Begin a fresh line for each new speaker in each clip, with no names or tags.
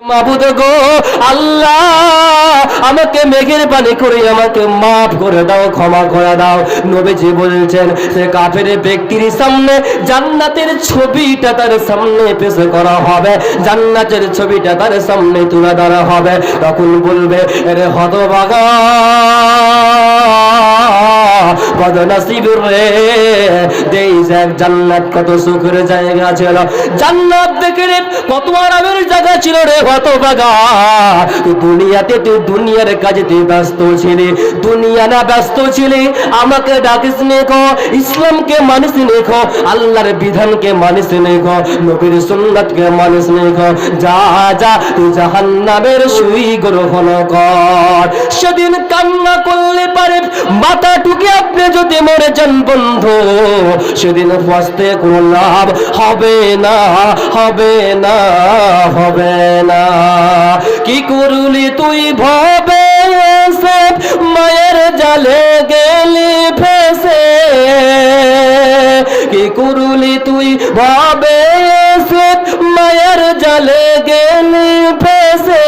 গো, আল্লাহ, আমাকে মেঘের পানি করে আমাকে মাফ করে দাও, ক্ষমা করে দাও। নবীজি বলছেন, সে কাফের ব্যক্তির সামনে জান্নাতের ছবিটা তার সামনে পেশ করা হবে। জান্নাতের ছবিটা তার সামনে তুলে ধরা হবে। তখন বলবে, এরে হতভাগা বদনসিব রে। দেই দেখ জান্নাত, কত সুখের জায়গা ছিল। জান্নাত দেখে রে কত আরামের জায়গা ছিল রে কত বাগা তুই দুনিয়াতে, তুই দুনিয়ার কাজে তুই ব্যস্ত ছিলি। দুনিয়া না ব্যস্ত ছিলি, আমাকে ডাকিস নেখো ইসলামকে মানিস নেখো আল্লাহর বিধানকে মানিস নেখো নবীর সুন্নাতকে মানিস নেখো যা যা, তুই জাহান্নামের সুই গ্রহণ কর। সেদিন কান্না করলে পারে, মাথা টুকে আপনি যদি মরে যান বন্ধু, সেদিন ফাঁসতে কোনো লাভ হবে না হবে না হবে না। কি করলি তুই ভাবে মায়ের জালে গেলি ফেসে কি করলি তুই ভাবে মায়ের জালে গেলি ফেসে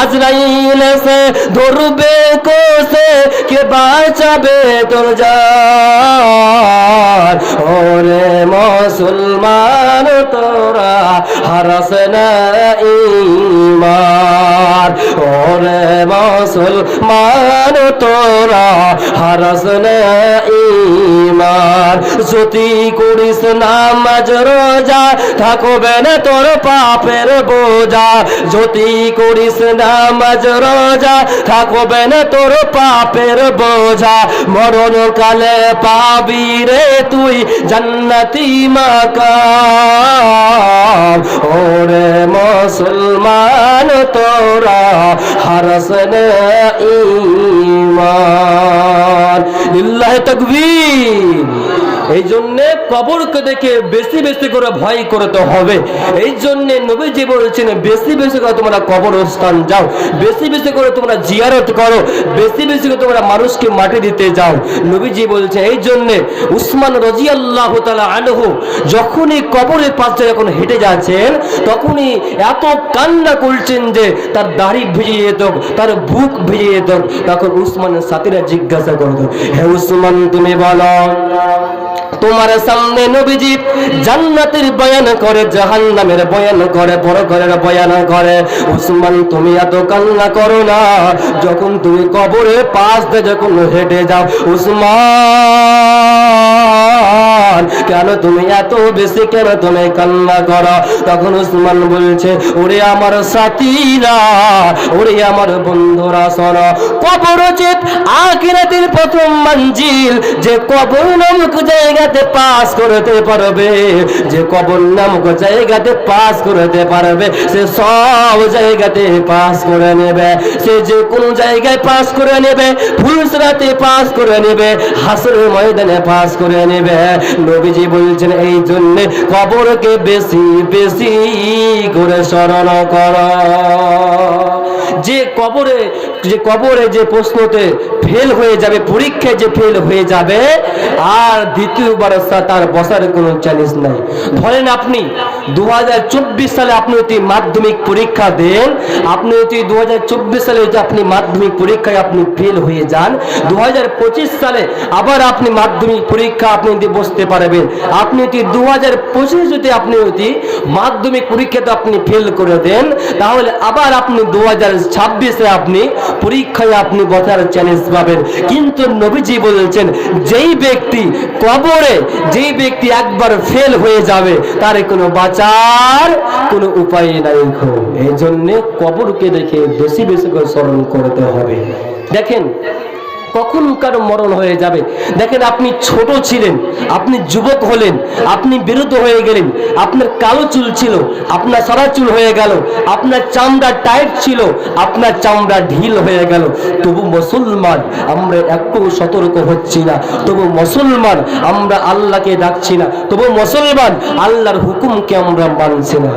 আজরাইল সে ধরবে কোসে কে বাঁচাবে তোর জান ওরে মুসলমান, তোরা হারাস না ইমান ওরে মুসলমান, তোরা হারাস না ইমান যদি করিস নামাজ রোজা, থাকবে না তোর পাপের বোঝা। যদি করিস নামাজ রোজা, থাকবে না তোর পাপের বোঝা। মরণ কালে পাবি রে তুই জান্নাতি মাকাম। ওরে মুসলমান, তোরা হারস না ইমান লিল্লাহ তাকবীর। এই জন্যে কবরকে দেখে বেশি বেশি করে ভয় করতে হবে। এই জন্যে নবীজি বলছেন, বেশি বেশি করে তোমরা কবরস্থান যাও। বেশি বেশি করে তোমরা জিয়ারত করো। বেশি বেশি করে তোমরা মানুষকে মাটি দিতে যাও। নবীজি বলছে এই জন্যে উসমান রাজি আল্লাহ আনহু যখনই কবরের পাশে যখন হেঁটে যাচ্ছেন, তখনই এত কান্না করছেন যে তার দাড়ি ভিজে যেত তার বুক ভিজে যেত তখন উসমানের সাথীরা জিজ্ঞাসা করতো হে উসমান, তুমি বলো, তোমার সামনে নবীজি জান্নাতের বয়ান করে, জাহান্নামের বয়ান করে, বড় ঘরের বয়ান করে উসমান তুমি এত কান্না করো না। যখন তুমি কবরে পাশ দে যখন হেঁটে যাও উসমান কেন তুমি এত বেশি কেন তুমি কান্না করো? তখন উসমান বলছে, ওরে আমার সাথীরা, ওরে আমার বন্ধুরা, শোনো, কবর হচ্ছে আখিরাতের প্রথম মঞ্জিল, যে কবর নামক জায়গাতে পাস করতে পারবে, যে কবর নামক জায়গাতে পাস করতে পারবে, সে সব জায়গাতে পাস করে নেবে, সে যে কোন জায়গায় পাস করে নেবে, ফুলসরাতে পাস করে নেবে, হাসরের ময়দানে পাস করে নেবে নবীজি বলছেন এই জন্য কবরকে বেশি বেশি করে স্মরণ কর। যে কবরে যে কবরে যে প্রশ্নতে ফেল হয়ে যাবে, পরীক্ষায় যে ফেল হয়ে যাবে, আর দ্বিতীয়বার তার বসার কোনো চ্যালেঞ্জ নাই। ধরেন আপনি দু হাজার চব্বিশ সালে আপনি যদি মাধ্যমিক পরীক্ষা দেন, আপনি যদি দু সালে যদি আপনি মাধ্যমিক পরীক্ষায় আপনি ফেল হয়ে যান দু হাজার পঁচিশ সালে আবার আপনি মাধ্যমিক পরীক্ষা আপনি যদি বসতে পারবেন, আপনি যদি দু হাজার পঁচিশ যদি আপনি যদি মাধ্যমিক পরীক্ষাতে আপনি ফেল করে দেন, তাহলে আবার আপনি দু হাজার ছাব্বিশে আপনি পরীক্ষায় আপনি বসার চ্যালেঞ্জ পাবেন। কিন্তু নবীজি বলেছেন, যেই ব্যক্তি কবরে, যেই ব্যক্তি একবার ফেল হয়ে যাবে, তার কোনো বাঁচার কোনো উপায় নাই এই জন্যে কবরকে দেখে বেশি বেশি করে স্মরণ করতে হবে। দেখেন কখন কারও মরণ হয়ে যাবে? দেখেন আপনি ছোট ছিলেন, আপনি যুবক হলেন, আপনি বিরুদ্ধ হয়ে গেলেন, আপনার কালো চুল ছিল, আপনার সাদা চুল হয়ে গেল, আপনার চামড়া টাইট ছিল, আপনার চামড়া ঢিল হয়ে গেল। তবু মুসলমান, আমরা একটু সতর্ক হচ্ছি না। তবু মুসলমান, আমরা আল্লাহকে ডাকছি না। তবু মুসলমান, আল্লাহর হুকুমকে আমরা মানছি না।